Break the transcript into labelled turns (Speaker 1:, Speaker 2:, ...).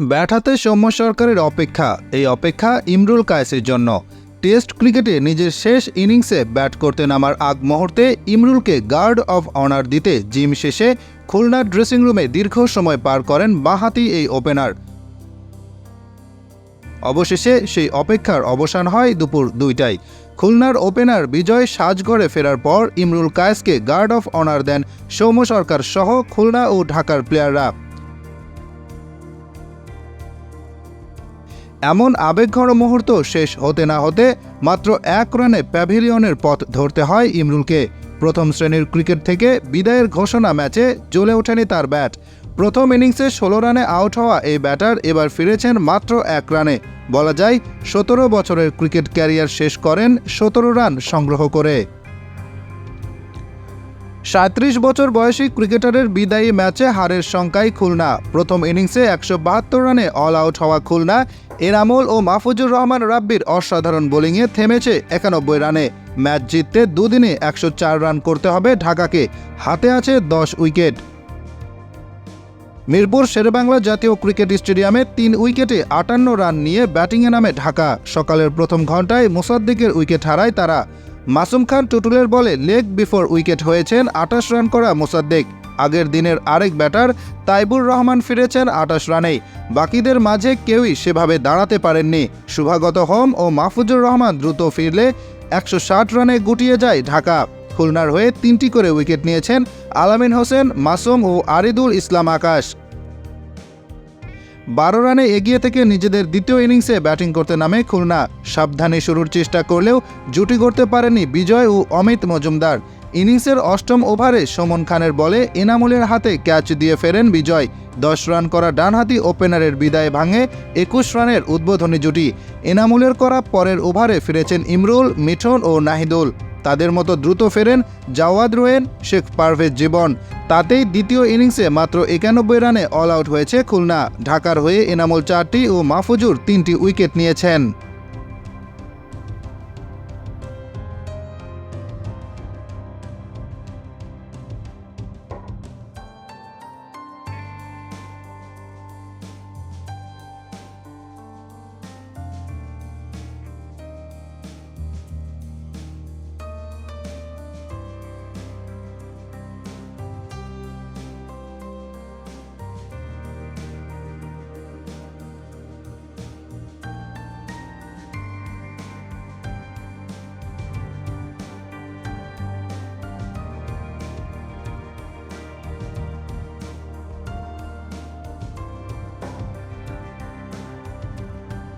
Speaker 1: Bat হাতে সৌম্য সরকারের অপেক্ষা। এই অপেক্ষা ইমরুল কায়েসের জন্য। টেস্ট ক্রিকেটে নিজের শেষ ইনিংসে ব্যাট করতে নামার আগ মুহূর্তে ইমরুলকে গার্ড অফ অনার দিতে জিম শেষে খুলনার ড্রেসিং রুমে দীর্ঘ সময় পার করেন বাঁহাতি এই ওপেনার। অবশেষে সেই অপেক্ষার অবসান হয় দুপুর দুইটায়। খুলনার ওপেনার বিজয় সাজগড়ে ফেরার পর ইমরুল কায়েসকে গার্ড অফ অনার দেন সৌম্য সরকার সহ খুলনা ও ঢাকার প্লেয়াররা। এমন আবেগঘর মুহূর্ত শেষ হতে না হতে মাত্র এক রানে প্যাভিলিয়নের পথ ধরতে হয় ইমরুলকে। প্রথম শ্রেণির ক্রিকেট থেকে বিদায়ের ঘোষণা ম্যাচে জ্বলে ওঠেনি তার ব্যাট। প্রথম ইনিংসে ষোলো রানে আউট হওয়া এই ব্যাটার এবার ফিরেছেন মাত্র এক রানে। বলা যায়, সতেরো বছরের ক্রিকেট ক্যারিয়ার শেষ করেন সতেরো রান সংগ্রহ করে। সাঁত্রিশ বছর বয়সী ক্রিকেটারের বিদায়ী ম্যাচে হারের শঙ্কায় খুলনা। প্রথম ইনিংসে একশো বাহাত্তর রানে অল আউট হওয়া খুলনা এনামুল ও মাহফুজুর রহমান রাব্বির অসাধারণ বোলিংয়ে থেমেছে একানব্বই রানে। ম্যাচ জিততে দুদিনে একশো চার রান করতে হবে ঢাকাকে। হাতে আছে দশ উইকেট। মিরপুর শেরেবাংলা জাতীয় ক্রিকেট স্টেডিয়ামে তিন উইকেটে আটান্ন রান নিয়ে ব্যাটিংয়ে নামে ঢাকা। সকালের প্রথম ঘন্টায় মুসাদ্দিকের উইকেট হারায় তারা। মাসুম খান টুটুলের বলে লেগ বিফোর উইকেট হয়েছেন আটাশ রান করা মোসাদ্দেক। আগের দিনের আরেক ব্যাটার তাইবুর রহমান ফিরেছেন আটাশ রানেই বাকিদের মাঝে কেউই সেভাবে দাঁড়াতে পারেননি। শুভাগত হোম ও মাহফুজুর রহমান দ্রুত ফিরলে একশো ষাট রানে গুটিয়ে যায় ঢাকা। খুলনার হয়ে তিনটি করে উইকেট নিয়েছেন আলামিন হোসেন, মাসুম ও আরিদুল ইসলাম আকাশ। বারো রানে এগিয়ে থেকে নিজেদের দ্বিতীয় ইনিংসে ব্যাটিং করতে নামে খুলনা। সাবধানে শুরুর চেষ্টা করলেও জুটি করতে পারেনি বিজয় ও অমিত মজুমদার। ইনিংসের অষ্টম ওভারে সুমন খানের বলে এনামুলের হাতে ক্যাচ দিয়ে ফেরেন বিজয়। দশ রান করা ডানহাতি ওপেনারের বিদায় ভাঙে একুশ রানের উদ্বোধনী জুটি। এনামুলের করা পরের ওভারে ফিরেছেন ইমরুল, মিঠন ও নাহিদুল। তাদের মতো দ্রুত ফেরেন জাওয়াদ রোয়েন, শেখ পারভেজ জীবন। তাতেই দ্বিতীয় ইনিংসে মাত্র একানব্বই রানে অল আউট হয়েছে খুলনা। ঢাকার হয়ে এনামুল চারটি ও মাহফুজুর তিনটি উইকেট নিয়েছেন।